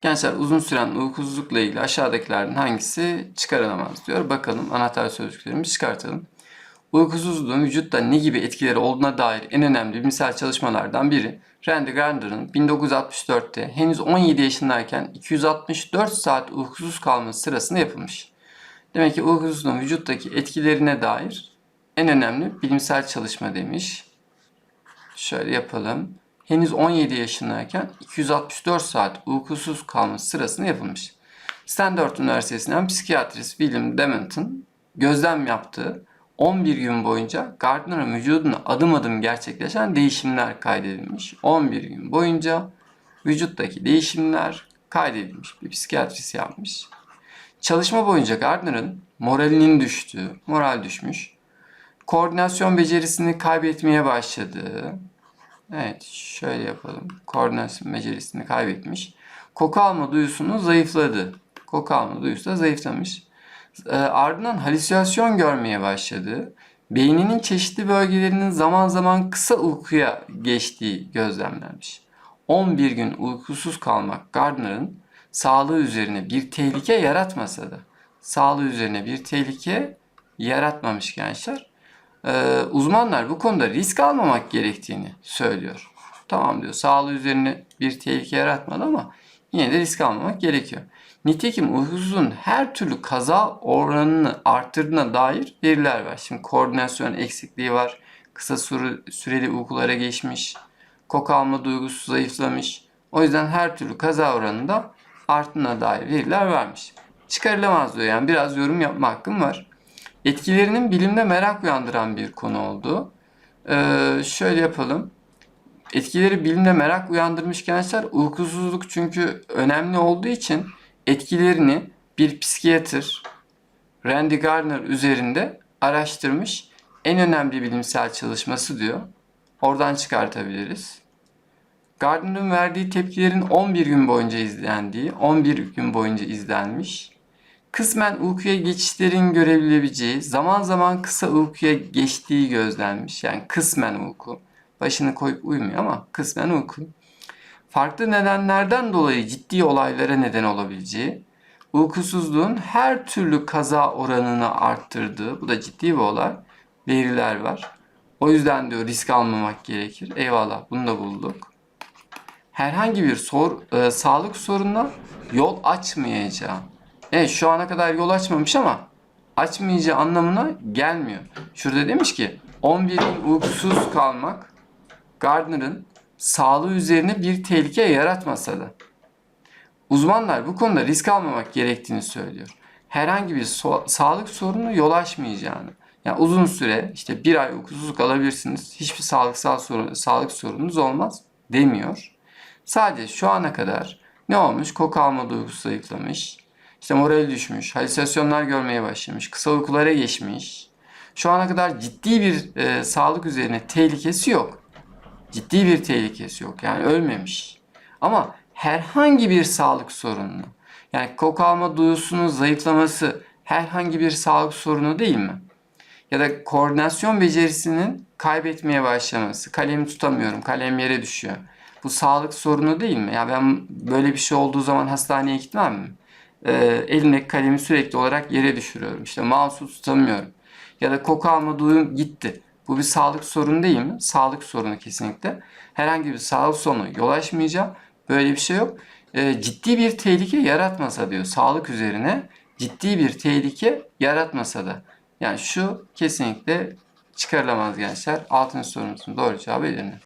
Gençler uzun süren uykusuzlukla ilgili aşağıdakilerden hangisi çıkarılamaz diyor. Bakalım anahtar sözcüklerimizi çıkartalım. Uykusuzluğun vücutta ne gibi etkileri olduğuna dair en önemli bilimsel çalışmalardan biri Randy Gardner'ın 1964'te henüz 17 yaşındayken 264 saat uykusuz kalması sırasında yapılmış. Demek ki uykusuzluğun vücuttaki etkilerine dair en önemli bilimsel çalışma demiş. Şöyle yapalım. Henüz 17 yaşındayken 264 saat uykusuz kalması sırasında yapılmış. Stanford Üniversitesi'nden psikiyatrist William Dementon gözlem yaptığı 11 gün boyunca Gardner'ın vücudunda adım adım gerçekleşen değişimler kaydedilmiş. 11 gün boyunca vücuttaki değişimler kaydedilmiş. Bir psikiyatrist yapmış. Çalışma boyunca Gardner'ın moralinin düştüğü, moral düşmüş, koordinasyon becerisini kaybetmeye başladığı, evet şöyle yapalım, koordinasyon becerisini kaybetmiş, koku alma duyusunun zayıfladı. Koku alma duyusu da zayıflamış. E, ardından halüsinasyon görmeye başladı. Beyninin çeşitli bölgelerinin zaman zaman kısa uykuya geçtiği gözlemlenmiş. 11 gün uykusuz kalmak Gardner'ın sağlığı üzerine bir tehlike yaratmasa da sağlığı üzerine bir tehlike yaratmamış gençler. Ee, uzmanlar bu konuda risk almamak gerektiğini söylüyor. Tamam diyor sağlığı üzerine bir tehlike yaratmadı ama yine de risk almamak gerekiyor. Nitekim uykusuzluğun her türlü kaza oranını arttırdığına dair veriler var. Şimdi koordinasyon eksikliği var. Kısa süre, süreli uykulara geçmiş. Koku alma duygusu zayıflamış. O yüzden her türlü kaza oranında arttığına dair veriler vermiş. Çıkarılamaz diyor yani biraz yorum yapma hakkım var. Etkilerinin bilimde merak uyandıran bir konu oldu. Ee, şöyle yapalım. Etkileri bilimde merak uyandırmış gençler uykusuzluk çünkü önemli olduğu için etkilerini bir psikiyatr Randy Gardner üzerinde araştırmış. En önemli bilimsel çalışması diyor. Oradan çıkartabiliriz. Gardner'ın verdiği tepkilerin 11 gün boyunca izlendiği, 11 gün boyunca izlenmiş. Kısmen uykuya geçişlerin görebilebileceği, zaman zaman kısa uykuya geçtiği gözlenmiş. Yani kısmen uyku. Başını koyup uyumuyor ama kısmen uyku. Farklı nedenlerden dolayı ciddi olaylara neden olabileceği, uykusuzluğun her türlü kaza oranını arttırdığı, bu da ciddi bir olay, veriler var. O yüzden diyor risk almamak gerekir. Eyvallah bunu da bulduk. Herhangi bir sor, e, sağlık sorununa yol açmayacağı. Evet şu ana kadar yol açmamış ama açmayacağı anlamına gelmiyor. Şurada demiş ki 11 gün uykusuz kalmak Gardner'ın sağlığı üzerine bir tehlike yaratmasa da. Uzmanlar bu konuda risk almamak gerektiğini söylüyor. Herhangi bir so- sağlık sorunu yol açmayacağını. Yani uzun süre işte bir ay uykusuzluk alabilirsiniz. Hiçbir sağlıksal sorun, sağlık sorununuz olmaz demiyor. Sadece şu ana kadar ne olmuş? Koku alma duygusu zayıflamış. İşte morali düşmüş. Halüsinasyonlar görmeye başlamış. Kısa uykulara geçmiş. Şu ana kadar ciddi bir e, sağlık üzerine tehlikesi yok. Ciddi bir tehlikesi yok. Yani ölmemiş. Ama herhangi bir sağlık sorununu yani koku alma duyusunun zayıflaması herhangi bir sağlık sorunu değil mi? Ya da koordinasyon becerisinin kaybetmeye başlaması. Kalemi tutamıyorum, kalem yere düşüyor. Bu sağlık sorunu değil mi? Ya ben böyle bir şey olduğu zaman hastaneye gitmem mi? Ee, elimdeki kalemi sürekli olarak yere düşürüyorum. İşte mouse'u tutamıyorum. Ya da koku alma duyum gitti. Bu bir sağlık sorunu değil mi? Sağlık sorunu kesinlikle. Herhangi bir sağlık sorunu yol açmayacağım. Böyle bir şey yok. Ee, ciddi bir tehlike yaratmasa diyor. Sağlık üzerine ciddi bir tehlike yaratmasa da. Yani şu kesinlikle çıkarılamaz gençler. Altıncı sorumuzun doğru cevabı Edirne.